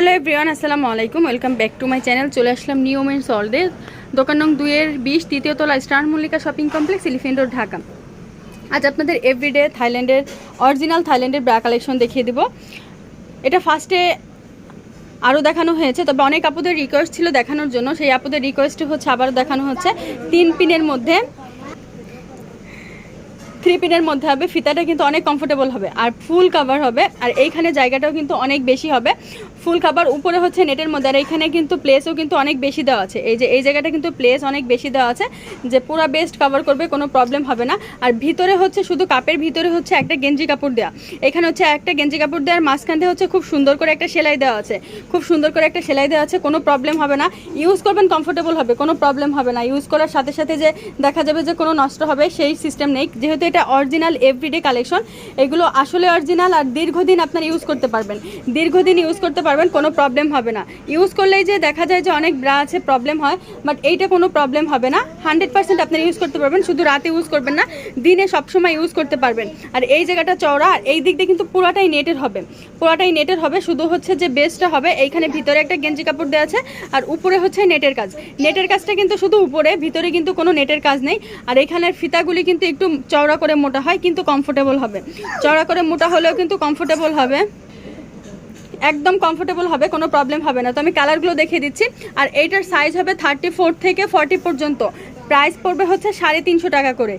Hello everyone, আসসালামু আলাইকুম। Welcome back to my channel. চলে আসলাম নিউ ওমেন্স অলডে দোকান নং দুইয়ের বিশ তৃতীয় তলা, star Mallika shopping complex elephant road, Dhaka. আজ আপনাদের এভরিডে থাইল্যান্ডের অরিজিনাল থাইল্যান্ডের ব্রা কালেকশন দেখিয়ে দিব। এটা ফার্স্টে আরও দেখানো হয়েছে, তবে অনেক আপুদের রিকোয়েস্ট ছিল দেখানোর জন্য। সেই আপুদের রিকোয়েস্ট হচ্ছে, আবারও দেখানো হচ্ছে। তিন পিনের মধ্যে থ্রি পিনের মধ্যে হবে। ফিতাটা কিন্তু অনেক কমফোর্টেবল হবে, আর ফুল কাভার হবে। আর এইখানে জায়গাটাও কিন্তু অনেক বেশি হবে। ফুল খাবার উপরে হচ্ছে নেটের মধ্যে, আর এখানে কিন্তু প্লেসও কিন্তু অনেক বেশি দেওয়া আছে। এই যে, এই জায়গাটা কিন্তু প্লেস অনেক বেশি দেওয়া আছে, যে পুরো বেস্ট কভার করবে, কোনো প্রবলেম হবে না। আর ভিতরে হচ্ছে শুধু কাপের ভিতরে হচ্ছে একটা গেঞ্জি কাপড় দেওয়া এখানে হচ্ছে একটা গেঞ্জি কাপড় দেওয়ার মাঝখান দিয়ে হচ্ছে খুব সুন্দর করে একটা সেলাই দেওয়া আছে। খুব সুন্দর করে একটা সেলাই দেওয়া আছে, কোনো প্রবলেম হবে না। ইউজ করবেন কমফোর্টেবল হবে, কোনো প্রবলেম হবে না। ইউজ করার সাথে সাথে যে দেখা যাবে যে কোনো নষ্ট হবে, সেই সিস্টেম নেই। যেহেতু এটা অরিজিনাল এভরিডে কালেকশন এগুলো আসলে অরিজিনাল আর দীর্ঘদিন আপনারা ইউজ করতে পারবেন। দীর্ঘদিন ইউজ করতে পারবেন, কোনো প্রবলেম হবে না। ইউজ করলেই যে দেখা যায় যে অনেক ব্রা আছে প্রবলেম হয় বাট এইটা কোনো প্রবলেম হবে না। হান্ড্রেড পার্সেন্ট আপনারা ইউজ করতে পারবেন, শুধু রাতে ইউজ করবেন না, দিনে সবসময় ইউজ করতে পারবেন। আর এই জায়গাটা চওড়া, আর এই দিক দিয়ে কিন্তু পুরাটাই নেটের হবে। পুরাটাই নেটের হবে, শুধু হচ্ছে যে বেসটা হবে, এইখানে ভিতরে একটা গেঞ্জি কাপড় দেওয়া আছে, আর উপরে হচ্ছে নেটের কাজ। নেটের কাজটা কিন্তু শুধু উপরে, ভিতরে কিন্তু কোনো নেটের কাজ নেই। আর এখানের ফিতাগুলি কিন্তু একটু চওড়া করে মোটা হয়, কিন্তু কমফোর্টেবল হবে। চওড়া করে মোটা হলেও কিন্তু কমফোর্টেবল হবে। একদম কমফোর্টেবল হবে, কোনো প্রবলেম হবে না। তো আমি কালারগুলো দেখিয়ে দিচ্ছি। আর এইটার সাইজ হবে থার্টি থেকে ফর্টি পর্যন্ত। প্রাইস পড়বে হচ্ছে সাড়ে তিনশো টাকা করে।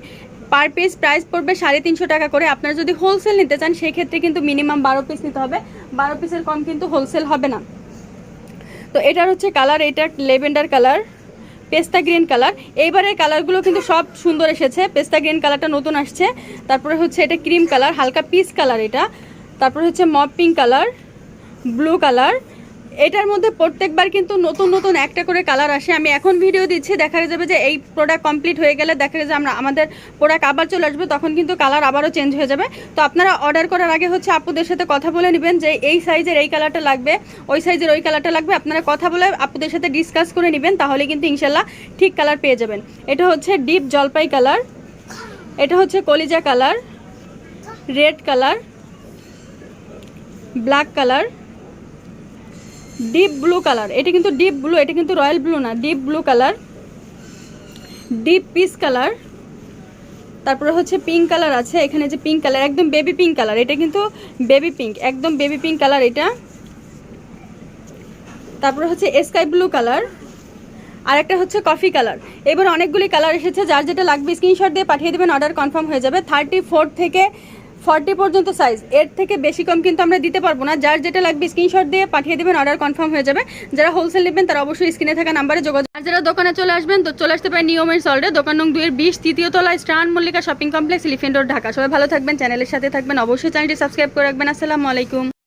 পার পিস প্রাইস পড়বে সাড়ে তিনশো টাকা করে। আপনারা যদি হোলসেল নিতে চান সেই ক্ষেত্রে কিন্তু মিনিমাম বারো পিস নিতে হবে। বারো পিসের কম কিন্তু হোলসেল হবে না। তো এটার হচ্ছে কালার এটা লেভেন্ডার কালার পেস্তা গ্রিন কালার এইবারের কালারগুলো কিন্তু সব সুন্দর এসেছে। পেস্তা গ্রিন কালারটা নতুন আসছে। তারপরে হচ্ছে এটা ক্রিম কালার হালকা পিস কালার এটা। তারপরে হচ্ছে মপ পিঙ্ক কালার ব্লু কালার এটার মধ্যে প্রত্যেকবার কিন্তু নতুন নতুন একটা করে কালার আসে। আমি এখন ভিডিও দিচ্ছি, দেখা যাবে যে এই প্রোডাক্ট কমপ্লিট হয়ে গেলে দেখা যাবে আমরা আমাদের প্রোডাক্ট আবার চলে আসবে, তখন কিন্তু কালার আবারও চেঞ্জ হয়ে যাবে। তো আপনারা অর্ডার করার আগে হচ্ছে আপুদের সাথে কথা বলে নেবেন যে এই সাইজের এই কালারটা লাগবে, ওই সাইজের ওই কালারটা লাগবে। আপনারা কথা বলে আপুদের সাথে ডিসকাস করে নেবেন, তাহলে কিন্তু ইনশাল্লাহ ঠিক কালার পেয়ে যাবেন। এটা হচ্ছে ডিপ জলপাই কালার এটা হচ্ছে কলিজা colour red colour black colour deep blue colour এটা কিন্তু ডিপ ব্লু এটা কিন্তু রয়্যাল ব্লু না deep blue colour deep peach colour তারপরে হচ্ছে পিঙ্ক কালার আছে, এখানে যে পিঙ্ক কালার একদম বেবি পিঙ্ক কালার এটা কিন্তু বেবি পিঙ্ক একদম বেবি পিঙ্ক কালার এটা. তারপরে হচ্ছে স্কাই ব্লু কালার আর একটা হচ্ছে কফি কালার এবার অনেকগুলি কালার এসেছে, যার যেটা লাগবে স্ক্রিনশট দিয়ে পাঠিয়ে দেবেন অর্ডার কনফার্ম হয়ে যাবে। থার্টি ফোর থেকে ফর্টি পর্যন্ত সাইজ এর থেকে বেশি কম কিন্তু আমরা দিতে পারব না। যার যেটা লাগবে স্ক্রিনশট দিয়ে পাঠিয়ে দেবেন অর্ডার কনফার্ম হয়ে যাবে। যারা হোলসেল নেবেন, তারা অবশ্যই স্ক্রিনে থাকা নাম্বারে যোগাযোগ আর যারা দোকানে চলে আসবেন, তো চলে আসতে পারেন নিয়মের সল্টে দোকান নং দুইয়ের বিশ, তৃতীয় তলায় star Mallika shopping complex elephant road Dhaka. সবাই ভালো থাকবেন চ্যানেলের সাথে থাকবেন। অবশ্যই চ্যানেলটি সাবস্ক্রাইব করে রাখবেন। আসসালামু আলাইকুম।